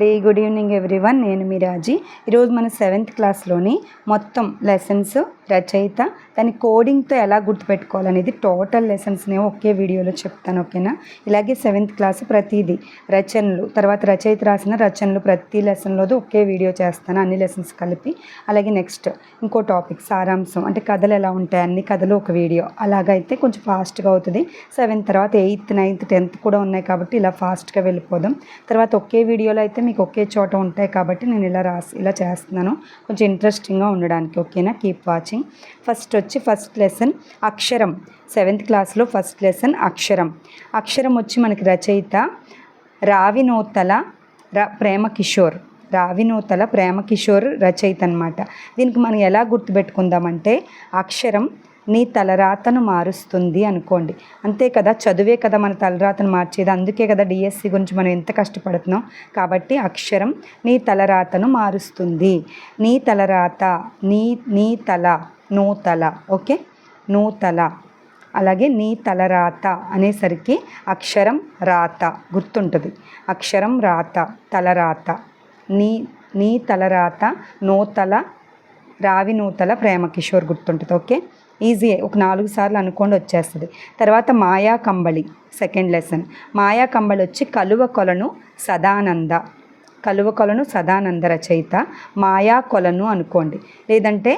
Day good evening everyone నేను మీ రాజీ. ఈరోజు మన సెవెంత్ క్లాస్లోని మొత్తం లెసన్స్ రచయిత దాని కోడింగ్తో ఎలా గుర్తుపెట్టుకోవాలనేది టోటల్ లెసన్స్ని ఒకే వీడియోలో చెప్తాను ఓకేనా? ఇలాగే సెవెంత్ క్లాస్ ప్రతిదీ రచనలు తర్వాత రచయిత రాసిన రచనలు ప్రతి లెసన్లోది ఒకే వీడియో చేస్తాను అన్ని లెసన్స్ కలిపి. అలాగే నెక్స్ట్ ఇంకో టాపిక్ సారాంశం అంటే కథలు ఎలా ఉంటాయి అన్ని కథలు ఒక వీడియో. అలాగైతే కొంచెం ఫాస్ట్గా అవుతుంది. సెవెంత్ తర్వాత ఎయిత్ నైన్త్ టెన్త్ కూడా ఉన్నాయి కాబట్టి ఇలా ఫాస్ట్గా వెళ్ళిపోదాం. తర్వాత ఒకే వీడియోలో అయితే మీకు ఒకే చోట ఉంటాయి కాబట్టి నేను ఇలా రాసి ఇలా చేస్తున్నాను. కొంచెం ఇంట్రెస్టింగ్గా ఉండడానికి ఓకేనా కీప్ వాచింగ్ ఫస్ట్ వచ్చి ఫస్ట్ లెసన్ అక్షరం. సెవెంత్ క్లాస్లో ఫస్ట్ లెసన్ అక్షరం. అక్షరం వచ్చి మనకి రచయిత రావినోతల ర ప్రేమ కిషోర్. రావినూతల ప్రేమ కిషోర్ రచయిత అనమాట దీనికి మనం ఎలా గుర్తుపెట్టుకుందామంటే అక్షరం నీ తలరాతను మారుస్తుంది అనుకోండి. అంతే కదా చదువే కదా మన తలరాతను మార్చేది. అందుకే కదా డిఎస్సి గురించి మనం ఎంత కష్టపడుతున్నాం. కాబట్టి అక్షరం నీ తలరాతను మారుస్తుంది. నీ తలరాత నీ నీ తల నూతల ఓకే? నూతల అలాగే నీ తలరాత అనేసరికి అక్షరం రాత గుర్తుంటుంది. అక్షరం రాత తలరాత. నీ నీ తలరాత నూతల రావి నూతల ప్రేమ కిషోర్ గుర్తుంటుంది. ఓకే? ఈజీ ఒక నాలుగు సార్లు అనుకోండి వచ్చేస్తుంది. తర్వాత మాయా కంబళి సెకండ్ లెసన్ మాయా కంబళి వచ్చి కలువ కొలను సదానంద కలువ కొలను సదానంద రచయిత మాయా కొలను అనుకోండి. లేదంటే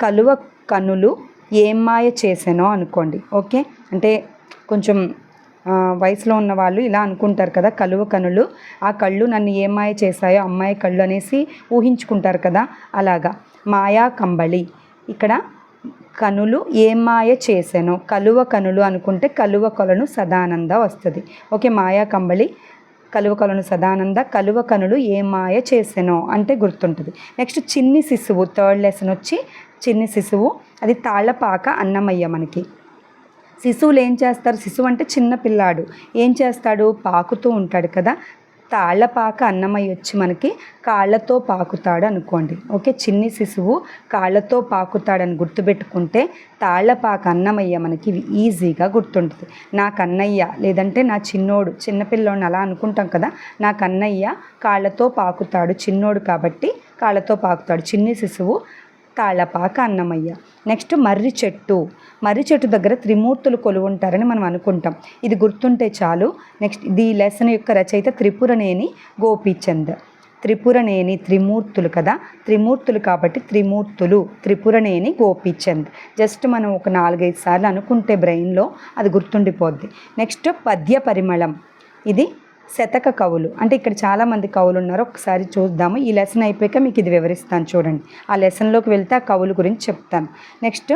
కలువ కనులు ఏం మాయ చేసానో అనుకోండి. ఓకే? అంటే కొంచెం వయసులో ఉన్న వాళ్ళు ఇలా అనుకుంటారు కదా కలువ కనులు ఆ కళ్ళు నన్ను ఏమాయ మాయ చేశాయో అమ్మాయి కళ్ళు అనేసి ఊహించుకుంటారు కదా అలాగా. మాయా కంబళి. ఇక్కడ కనులు ఏమాయ మాయ చేశాను కలువ కనులు అనుకుంటే కలువ కొలను సదానంద వస్తుంది. ఓకే మాయా కంబళి కలువ కొలను సదానంద కలువ కనులు ఏ మాయ చేసానో అంటే గుర్తుంటుంది. నెక్స్ట్ చిన్ని శిశువు థర్డ్ లెసన్ వచ్చి చిన్ని శిశువు అది తాళ్ళపాక అన్నమయ్య మనకి. శిశువులు ఏం చేస్తారు? శిశువు అంటే చిన్న పిల్లాడు. ఏం చేస్తాడు? పాకుతూ ఉంటాడు కదా. తాళ్ళపాక అన్నమయ్య వచ్చి మనకి కాళ్ళతో పాకుతాడు అనుకోండి. ఓకే? చిన్ని శిశువు కాళ్ళతో పాకుతాడని గుర్తుపెట్టుకుంటే తాళ్ళపాక అన్నమయ్య మనకి ఈజీగా గుర్తుంటుంది. నా కన్నయ్య లేదంటే నా చిన్నోడు చిన్నపిల్లోని అలా అనుకుంటాం కదా నా కన్నయ్య కాళ్ళతో పాకుతాడు చిన్నోడు కాబట్టి కాళ్ళతో పాకుతాడు. చిన్ని శిశువు తాళపాక అన్నమయ్య. నెక్స్ట్ మర్రి చెట్టు. మర్రి చెట్టు దగ్గర త్రిమూర్తులు కొలువుంటారని మనం అనుకుంటాం. ఇది గుర్తుంటే చాలు. నెక్స్ట్ ఇది లెసన్ యొక్క రచయిత త్రిపురనేని గోపీచంద్. త్రిపురనేని త్రిమూర్తులు కదా? త్రిమూర్తులు కాబట్టి త్రిమూర్తులు. త్రిపురనేని గోపీచంద్. జస్ట్ మనం ఒక నాలుగైదు సార్లు అనుకుంటే బ్రెయిన్లో అది గుర్తుండిపోద్ది. నెక్స్ట్ పద్య పరిమళం ఇది శతక కవులు. అంటే ఇక్కడ చాలామంది కవులు ఉన్నారు ఒకసారి చూద్దాము. ఈ లెసన్ అయిపోయాక మీకు ఇది వివరిస్తాను చూడండి. ఆ లెసన్లోకి వెళ్తే ఆ కవుల గురించి చెప్తాను. నెక్స్ట్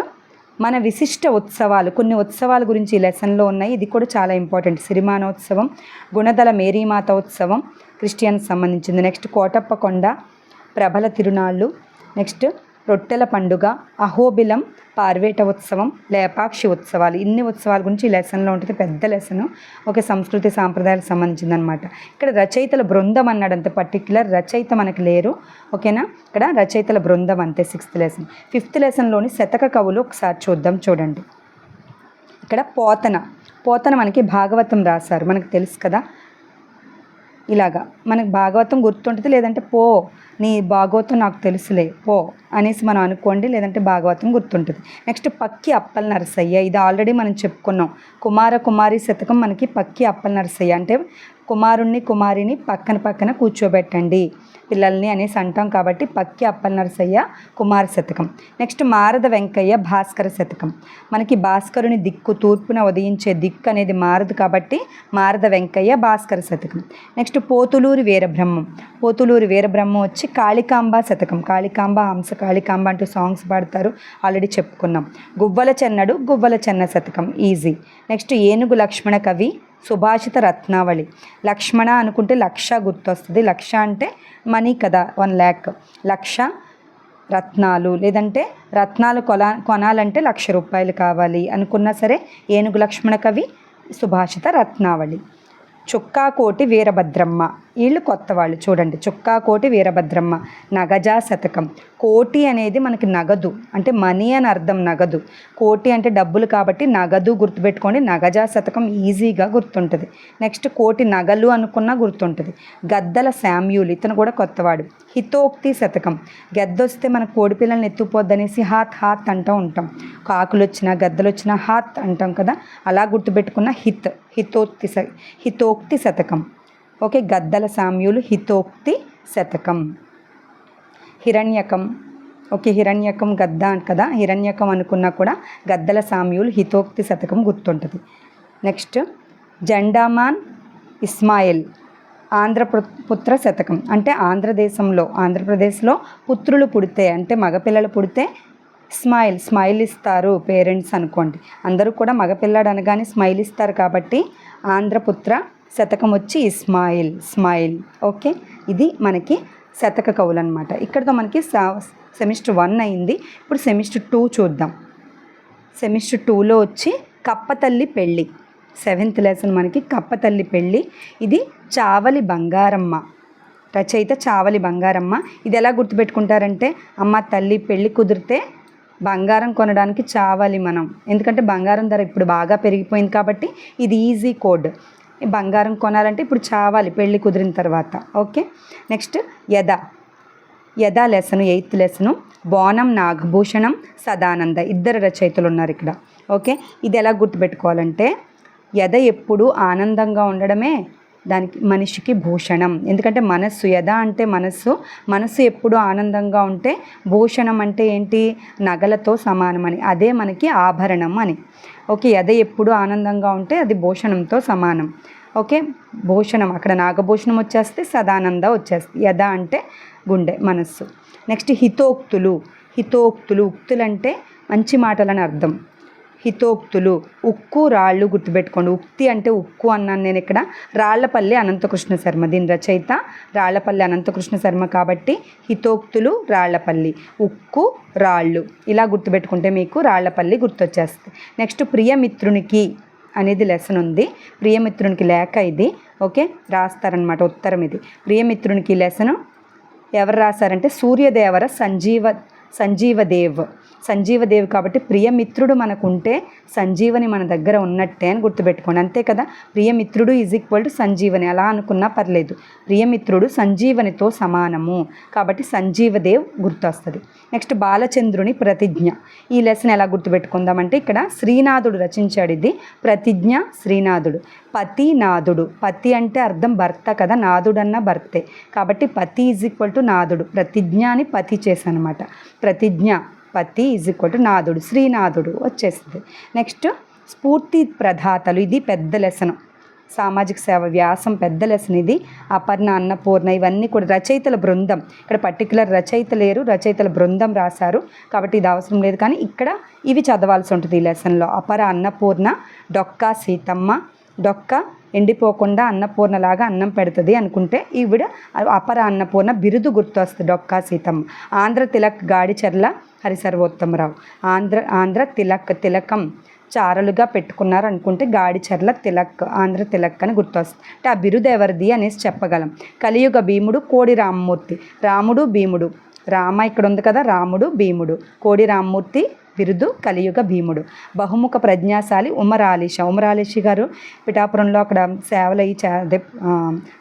మన విశిష్ట ఉత్సవాలు కొన్ని ఉత్సవాల గురించి ఈ లెసన్లో ఉన్నాయి. ఇది కూడా చాలా ఇంపార్టెంట్ సిరిమానోత్సవం గుణదల మేరీమాత ఉత్సవం క్రిస్టియన్ సంబంధించింది. నెక్స్ట్ కోటప్ప కొండ ప్రభల తిరునాళ్ళు. నెక్స్ట్ రొట్టెల పండుగ అహోబిలం పార్వేట ఉత్సవం లేపాక్షి ఉత్సవాలు. ఇన్ని ఉత్సవాల గురించి ఈ లెసన్లో ఉంటుంది. పెద్ద లెసన్. ఒక సంస్కృతి సాంప్రదాయాలకు సంబంధించింది అనమాట ఇక్కడ రచయితల బృందం అన్నాడు అంతే పర్టిక్యులర్ రచయిత మనకు లేరు. ఓకేనా? ఇక్కడ రచయితల బృందం అంతే సిక్స్త్ లెసన్. ఫిఫ్త్ లెసన్లోని శతక కవులు ఒకసారి చూద్దాం చూడండి. ఇక్కడ పోతన. పోతన మనకి భాగవతం రాశారు. మనకు తెలుసు కదా? ఇలాగా మనకు భాగవతం గుర్తుంటుంది లేదంటే పో నీ భాగవతం నాకు తెలుసులే పో అనేసి మనం అనుకోండి లేదంటే భాగవతం గుర్తుంటుంది. నెక్స్ట్ పక్కి అప్పల నరసయ్య ఇది ఆల్రెడీ మనం చెప్పుకున్నాం. కుమార కుమారి శతకం మనకి పక్కి అప్పల నరసయ్య అంటే కుమారుణ్ణి కుమారిని పక్కన పక్కన కూర్చోబెట్టండి. పిల్లల్ని అనేసి అంటాం కాబట్టి పక్కి అప్పల నరసయ్య కుమార శతకం. నెక్స్ట్ మారద వెంకయ్య భాస్కర శతకం. మనకి భాస్కరుని దిక్కు తూర్పున ఉదయించే దిక్కు అనేది మారదు కాబట్టి మారద వెంకయ్య భాస్కర శతకం. నెక్స్ట్ పోతులూరి వీరబ్రహ్మం. పోతులూరి వీరబ్రహ్మం వచ్చి కాళికాంబ శతకం. కాళికాంబ హంస కాళికాంబ అంటూ సాంగ్స్ పాడతారు. ఆల్రెడీ చెప్పుకున్నాం. గువ్వల చెన్నడు గువ్వల చెన్న శతకం. ఈజీ నెక్స్ట్ ఏనుగు లక్ష్మణ కవి సుభాషిత రత్నావళి. లక్ష్మణ అనుకుంటే లక్ష గుర్తొస్తుంది. లక్ష అంటే మనీ కదా వన్ ల్యాక్. లక్ష రత్నాలు. లేదంటే రత్నాలు కొలా కొనాలంటే లక్ష రూపాయలు కావాలి. అనుకున్నా సరే ఏనుగు లక్ష్మణ కవి సుభాషిత రత్నావళి. చుక్కాకోటి వీరభద్రమ్మ. వీళ్ళు కొత్త వాళ్ళు. చూడండి చుక్కా కోటి వీరభద్రమ్మ నగజా శతకం. కోటి అనేది మనకి నగదు అంటే మనీ అని అర్థం నగదు. కోటి అంటే డబ్బులు కాబట్టి నగదు గుర్తుపెట్టుకోండి నగజా శతకం ఈజీగా గుర్తుంటుంది. నెక్స్ట్ కోటి నగలు అనుకున్నా గుర్తుంటుంది. గద్దల శామ్యూల్ ఇతను కూడా కొత్తవాడు. హితోక్తి శతకం. గద్దొస్తే మన కోడి పిల్లల్ని ఎత్తుపోద్దనేసి హాత్ హాత్ అంటూ ఉంటాం. కాకులు వచ్చినా గద్దలు వచ్చినా హాత్ అంటాం కదా అలా గుర్తుపెట్టుకున్న హిత్ హితోక్తి హితోక్తి శతకం. ఓకే గద్దల సామ్యులు హితోక్తి శతకం. హిరణ్యకం. ఓకే హిరణ్యకం గద్ద కదా హిరణ్యకం అనుకున్నా కూడా గద్దల సామ్యులు హితోక్తి శతకం గుర్తుంటుంది. నెక్స్ట్ జెండామాన్ ఇస్మాయిల్ ఆంధ్ర పుత్ర శతకం. అంటే ఆంధ్రదేశంలో ఆంధ్రప్రదేశ్లో పుత్రులు పుడితే అంటే మగపిల్లలు పుడితే స్మైల్ స్మైల్ ఇస్తారు పేరెంట్స్ అనుకోండి. అందరూ కూడా మగపిల్లాడు అనగానే స్మైల్ ఇస్తారు కాబట్టి ఆంధ్రపుత్ర శతకం వచ్చి ఇస్మాయిల్ స్మైల్ ఓకే? ఇది మనకి శతక కవులు అనమాట ఇక్కడతో మనకి సెమిస్టర్ వన్ అయింది. ఇప్పుడు సెమిస్టర్ టూ చూద్దాం. సెమిస్టర్ టూలో వచ్చి కప్పతల్లి పెళ్ళి. సెవెంత్ లెసన్ మనకి కప్పతల్లి పెళ్ళి. ఇది చావలి బంగారమ్మ. రచయిత చావలి బంగారమ్మ. ఇది ఎలా గుర్తుపెట్టుకుంటారంటే అమ్మ తల్లి పెళ్ళి కుదిరితే బంగారం కొనడానికి చావాలి మనం. ఎందుకంటే బంగారం ధర ఇప్పుడు బాగా పెరిగిపోయింది కాబట్టి ఇది ఈజీ కోడ్. బంగారం కొనాలంటే ఇప్పుడు చావాలి పెళ్ళి కుదిరిన తర్వాత. ఓకే? నెక్స్ట్ యద. యథ lesson eighth lesson Bonam Nagabhushanam Sadananda. ఇద్దరు రచయితలు ఉన్నారు ఇక్కడ. ఓకే? ఇది ఎలా గుర్తుపెట్టుకోవాలంటే యద ఎప్పుడు ఆనందంగా ఉండడమే దానికి మనిషికి భూషణం. ఎందుకంటే మనస్సు యథ అంటే మనస్సు. మనస్సు ఎప్పుడు ఆనందంగా ఉంటే భూషణం అంటే ఏంటి? నగలతో సమానమని. అదే మనకి ఆభరణం అని. ఓకే యథ ఎప్పుడు ఆనందంగా ఉంటే అది భూషణంతో సమానం. ఓకే భూషణం అక్కడ నాగభూషణం వచ్చేస్తే సదానంద వచ్చేస్తుంది యథ అంటే గుండె మనస్సు. నెక్స్ట్ హితోక్తులు హితోక్తులు ఉక్తులు అంటే మంచి మాటలని అర్థం. హితోక్తులు. ఉక్కు రాళ్ళు గుర్తుపెట్టుకోండి. ఉక్తి అంటే ఉక్కు అన్నాను నేను ఇక్కడ. రాళ్ళపల్లి అనంతకృష్ణ శర్మ. దీని రచయిత రాళ్ళపల్లి అనంతకృష్ణ శర్మ కాబట్టి హితోక్తులు రాళ్ళపల్లి ఉక్కు రాళ్ళు. ఇలా గుర్తుపెట్టుకుంటే మీకు రాళ్ళపల్లి గుర్తొచ్చేస్తుంది. నెక్స్ట్ ప్రియమిత్రునికి అనేది లెసన్ ఉంది. ప్రియమిత్రునికి లేఖ ఇది. ఓకే? రాస్తారనమాట ఉత్తరం ఇది. ప్రియమిత్రునికి లెసను ఎవరు రాశారంటే సూర్యదేవర సంజీవ సంజీవదేవ్. సంజీవదేవి కాబట్టి ప్రియమిత్రుడు మనకు ఉంటే సంజీవని మన దగ్గర ఉన్నట్టే అని గుర్తుపెట్టుకోండి. అంతే కదా ప్రియమిత్రుడు ఈజ్ ఈక్వల్ టు సంజీవని. అలా అనుకున్నా పర్లేదు. ప్రియమిత్రుడు సంజీవనితో సమానము. కాబట్టి సంజీవదేవ్ గుర్తొస్తుంది. నెక్స్ట్ బాలచంద్రుని ప్రతిజ్ఞ. ఈ లెసన్ ఎలా గుర్తుపెట్టుకుందామంటే ఇక్కడ శ్రీనాథుడు రచించాడు ఇది. ప్రతిజ్ఞ శ్రీనాథుడు. పతి నాథుడు. పతి అంటే అర్థం భర్త కదా నాథుడన్న భర్తే. కాబట్టి పతి ఈజ్ ఈక్వల్ టు నాథుడు. ప్రతిజ్ఞ అని పతి చేశానమాట ప్రతిజ్ఞ. పతి ఈజ్ ఈక్వల్ టు నాథుడు శ్రీనాథుడు వచ్చేసింది. నెక్స్ట్ స్ఫూర్తి ప్రధాతలు ఇది పెద్ద లెసన్ సామాజిక సేవ వ్యాసం పెద్ద లెసన్ ఇది. అపర్ణ అన్నపూర్ణ ఇవన్నీ కూడా రచయితల బృందం. ఇక్కడ పర్టికులర్ రచయిత లేరు రచయితల బృందం రాశారు. కాబట్టి ఇది అవసరం లేదు. కానీ ఇక్కడ ఇవి చదవాల్సి ఉంటుంది ఈ లెసన్లో అపర అన్నపూర్ణ డొక్కా సీతమ్మ డొక్క ఎండిపోకుండా అన్నపూర్ణలాగా అన్నం పెడుతుంది అనుకుంటే ఈవిడ అపర అన్నపూర్ణ బిరుదు గుర్తొస్తుంది డొక్కా సీతమ్మ. ఆంధ్ర తిలక్ గాడిచెర్ల హరిసర్వోత్తమరావు. ఆంధ్ర ఆంధ్ర తిలక్ తిలకం చారలుగా పెట్టుకున్నారు అనుకుంటే గాడిచెర్ల తిలక్ ఆంధ్ర తిలక్ అని గుర్తొస్తుంది అంటే ఆ బిరుదు ఎవరిది అనేసి చెప్పగలం. కలియుగ భీముడు కోడి రామ్మూర్తి. రాముడు భీముడు. రామ ఇక్కడ ఉంది కదా రాముడు భీముడు. కోడి రామ్మూర్తి బిరుదు కలియుగ భీముడు. బహుముఖ ప్రజ్ఞాశాలి ఉమరాలిష ఉమరాలిషి గారు పిఠాపురంలో అక్కడ సేవలయ్యి అదే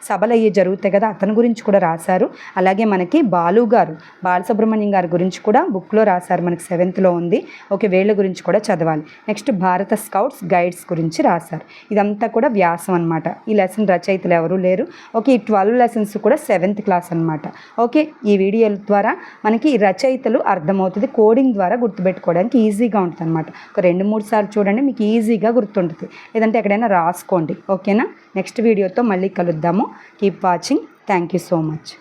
సభలు అయ్యి జరుగుతాయి కదా అతని గురించి కూడా రాశారు. అలాగే మనకి బాలు గారు బాలసుబ్రహ్మణ్యం గారి గురించి కూడా బుక్లో రాశారు. మనకి సెవెంత్లో ఉంది. ఓకే వీళ్ళ గురించి కూడా చదవాలి. నెక్స్ట్ భారత స్కౌట్స్ గైడ్స్ గురించి రాశారు. ఇదంతా కూడా వ్యాసం అనమాట ఈ లెసన్ రచయితలు ఎవరూ లేరు. ఓకే ఈ ట్వెల్వ్ లెసన్స్ కూడా సెవెంత్ క్లాస్ అనమాట ఓకే ఈ వీడియోల ద్వారా మనకి రచయితలు అర్థమవుతుంది. కోడింగ్ ద్వారా గుర్తుపెట్టుకోవడం చదవడానికి ఈజీగా ఉంటుంది అనమాట ఒక రెండు మూడు సార్లు చూడండి మీకు ఈజీగా గుర్తుంటుంది. లేదంటే ఎక్కడైనా రాసుకోండి. ఓకేనా? నెక్స్ట్ వీడియోతో మళ్ళీ కలుద్దాము. Keep watching. Thank you so much.